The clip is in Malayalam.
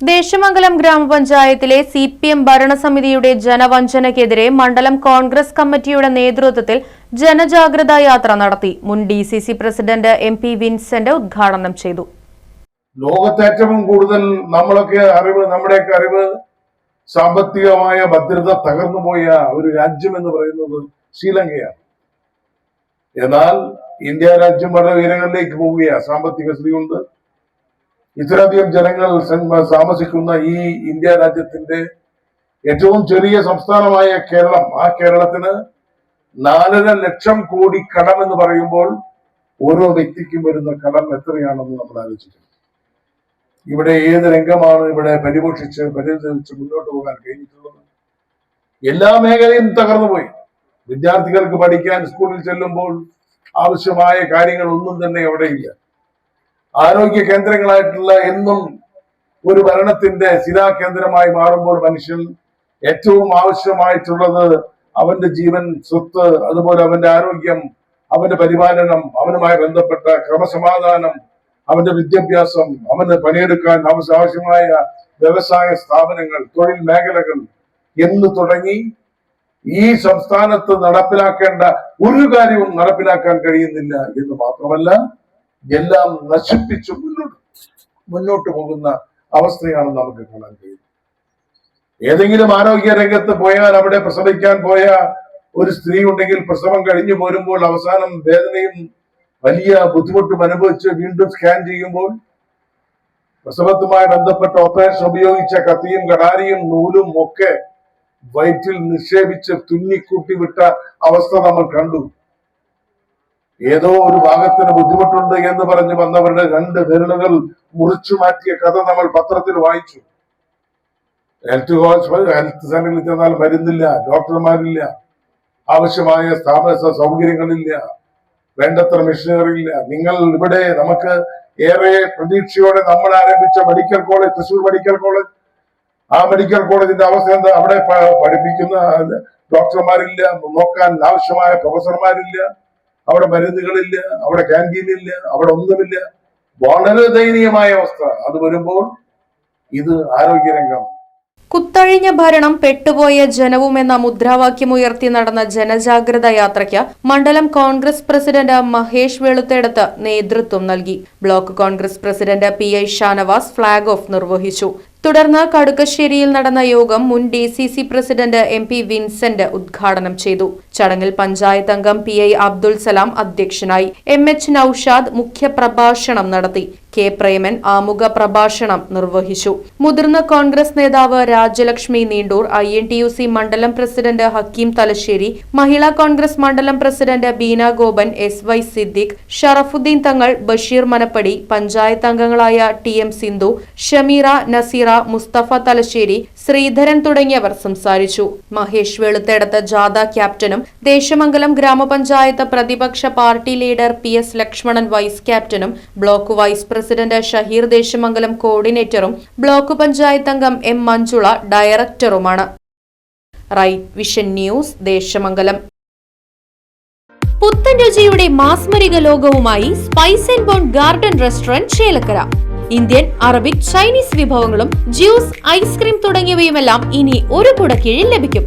Desamangalam ഗ്രാമപഞ്ചായത്തിലെ സി പി എം ഭരണസമിതിയുടെ ജനവഞ്ചനക്കെതിരെ മണ്ഡലം കോൺഗ്രസ് കമ്മിറ്റിയുടെ നേതൃത്വത്തിൽ ജനജാഗ്രതാ യാത്ര നടത്തി. മുൻ D C C president M P Vincent ഉദ്ഘാടനം ചെയ്തു. ലോകത്തേറ്റവും കൂടുതൽ നമ്മളൊക്കെ അറിവ് നമ്മുടെയൊക്കെ അറിവ് സാമ്പത്തികമായ ഭദ്രത തകർന്നു പോയ ഒരു രാജ്യം എന്ന് പറയുന്നത് ശ്രീലങ്കയാണ്. എന്നാൽ ഇന്ത്യ രാജ്യം വളരെ ഉയരങ്ങളിലേക്ക് പോവുകയാണ്. സാമ്പത്തിക സ്ഥിതി കൊണ്ട് ഇത്രയധികം ജനങ്ങൾ താമസിക്കുന്ന ഈ ഇന്ത്യ രാജ്യത്തിന്റെ ഏറ്റവും ചെറിയ സംസ്ഥാനമായ കേരളം. ആ കേരളത്തിന് നാലര ലക്ഷം കോടി കടം എന്ന് പറയുമ്പോൾ ഓരോ വ്യക്തിക്കും വരുന്ന കടം എത്രയാണെന്ന് നമ്മൾ ആലോചിക്കണം ഇവിടെ ഏത് രംഗമാണ് ഇവിടെ പരിപോഷിച്ച് പരിചരിച്ച് മുന്നോട്ട് പോകാൻ കഴിഞ്ഞിട്ടുള്ളത്? എല്ലാ മേഖലയും തകർന്നുപോയി. വിദ്യാർത്ഥികൾക്ക് പഠിക്കാൻ സ്കൂളിൽ ചെല്ലുമ്പോൾ ആവശ്യമായ കാര്യങ്ങൾ ഒന്നും തന്നെ അവിടെയില്ല ആരോഗ്യ കേന്ദ്രങ്ങളായിട്ടുള്ള എന്നും ഒരു ഭരണത്തിന്റെ ശിലാകേന്ദ്രമായി മാറുമ്പോൾ മനുഷ്യൻ ഏറ്റവും ആവശ്യമായിട്ടുള്ളത് അവന്റെ ജീവൻ സ്വത്ത് അതുപോലെ അവന്റെ ആരോഗ്യം അവന്റെ പരിപാലനം അവനുമായി ബന്ധപ്പെട്ട ക്രമസമാധാനം അവന്റെ വിദ്യാഭ്യാസം അവന് പണിയെടുക്കാൻ ആവശ്യമായ വ്യവസായ സ്ഥാപനങ്ങൾ തൊഴിൽ മേഖലകൾ എന്ന് തുടങ്ങി ഈ സംസ്ഥാനത്ത് നടപ്പിലാക്കേണ്ട ഒരു കാര്യവും നടപ്പിലാക്കാൻ കഴിയുന്നില്ല എന്ന് മാത്രമല്ല എല്ലാം നശിപ്പിച്ച് മുന്നോട്ട് മുന്നോട്ട് പോകുന്ന അവസ്ഥയാണ് നമുക്ക് കാണാൻ കഴിയുന്നത്. ഏതെങ്കിലും ആരോഗ്യ രംഗത്ത് പോയാൽ അവിടെ പ്രസവിക്കാൻ പോയ ഒരു സ്ത്രീ ഉണ്ടെങ്കിൽ പ്രസവം കഴിഞ്ഞു പോരുമ്പോൾ അവസാനം വേദനയും വലിയ ബുദ്ധിമുട്ടും അനുഭവിച്ച് വീണ്ടും സ്കാൻ ചെയ്യുമ്പോൾ പ്രസവത്തുമായി ബന്ധപ്പെട്ട ഓപ്പറേഷൻ ഉപയോഗിച്ച കത്തിയും കടാരിയും നൂലും ഒക്കെ വയറ്റിൽ നിക്ഷേപിച്ച് തുന്നിക്കൂട്ടി വിട്ട അവസ്ഥ നമ്മൾ കണ്ടു. ഏതോ ഒരു ഭാഗത്തിന് ബുദ്ധിമുട്ടുണ്ട് എന്ന് പറഞ്ഞ് വന്നവരുടെ രണ്ട് വിരലുകൾ മുറിച്ചു മാറ്റിയ കഥ നമ്മൾ പത്രത്തിൽ വായിച്ചു. ഹെൽത്ത് ഹെൽത്ത് സെന്ററിൽ ചെന്നാൽ മരുന്നില്ല ഡോക്ടർമാരില്ല ആവശ്യമായ സ്ഥാപന സൗകര്യങ്ങളില്ല വേണ്ടത്ര മെഷീനറി ഇല്ല നിങ്ങൾ ഇവിടെ നമുക്ക് ഏറെ പ്രതീക്ഷയോടെ നമ്മൾ ആരംഭിച്ച medical college Thrissur medical college ആ മെഡിക്കൽ കോളേജിന്റെ അവസ്ഥ എന്താ? അവിടെ പഠിപ്പിക്കുന്ന ഡോക്ടർമാരില്ല നോക്കാൻ ആവശ്യമായ പ്രൊഫസർമാരില്ല അവിടെ മരുന്നുകളില്ല അവിടെ ക്യാന്റീനില്ല അവിടെ ഒന്നുമില്ല. വളരെ ദയനീയമായ അവസ്ഥ. അത് വരുമ്പോൾ ഇത് ആരോഗ്യരംഗം. കുത്തഴിഞ്ഞ ഭരണം പെട്ടുപോയ ജനവും എന്ന മുദ്രാവാക്യമുയർത്തി നടന്ന ജനജാഗ്രത യാത്രയ്ക്ക് മണ്ഡലം കോൺഗ്രസ് പ്രസിഡന്റ് മഹേഷ് വെളുത്തെടുത്ത് നേതൃത്വം നൽകി. Block Congress president P I Shanavas flag off നിർവഹിച്ചു. തുടർന്ന് കടുക്കശ്ശേരിയിൽ നടന്ന യോഗം മുൻ D C C president M P Vincent ഉദ്ഘാടനം ചെയ്തു. ചടങ്ങിൽ പഞ്ചായത്ത് അംഗം പി ഐ അബ്ദുൽ സലാം അധ്യക്ഷനായി എം എച്ച് നൌഷാദ് മുഖ്യപ്രഭാഷണം നടത്തി. കെ പ്രേമൻ ആമുഖ പ്രഭാഷണം നിർവഹിച്ചു. മുതിർന്ന കോൺഗ്രസ് നേതാവ് Rajalakshmi Neendoor I N T U C മണ്ഡലം പ്രസിഡന്റ് ഹക്കീം തലശ്ശേരി മഹിളാ കോൺഗ്രസ് മണ്ഡലം president Beena Gopan S Y Siddique Sharafuddeen Thangal Basheer Manappadi panchayat അംഗങ്ങളായ ടി എം സിന്ധു ഷമീറ നസീറ മുസ്തഫ തലശ്ശേരി ശ്രീധരൻ തുടങ്ങിയവർ സംസാരിച്ചു. മഹേഷ് വെളുത്തെടുത്ത ജാഥ ക്യാപ്റ്റനും ദേശമംഗലം ഗ്രാമപഞ്ചായത്ത് പ്രതിപക്ഷ party leader P S Lakshmanan vice ക്യാപ്റ്റനും block vice president Shaheer Desamangalam കോർഡിനേറ്ററും block panchayat അംഗം M Manjula ഡയറക്ടറുമാണ്. Right Vision News Desamangalam. പുത്തൻ രുചിയുടെ മാസ്മരിക ലോകവുമായി Spice and Bone Garden Restaurant Chelakkara. Indian Arabic Chinese വിഭവങ്ങളും ജ്യൂസ് ഐസ്ക്രീം തുടങ്ങിയവയുമെല്ലാം ഇനി ഒരു കുടക്കീഴിൽ ലഭിക്കും.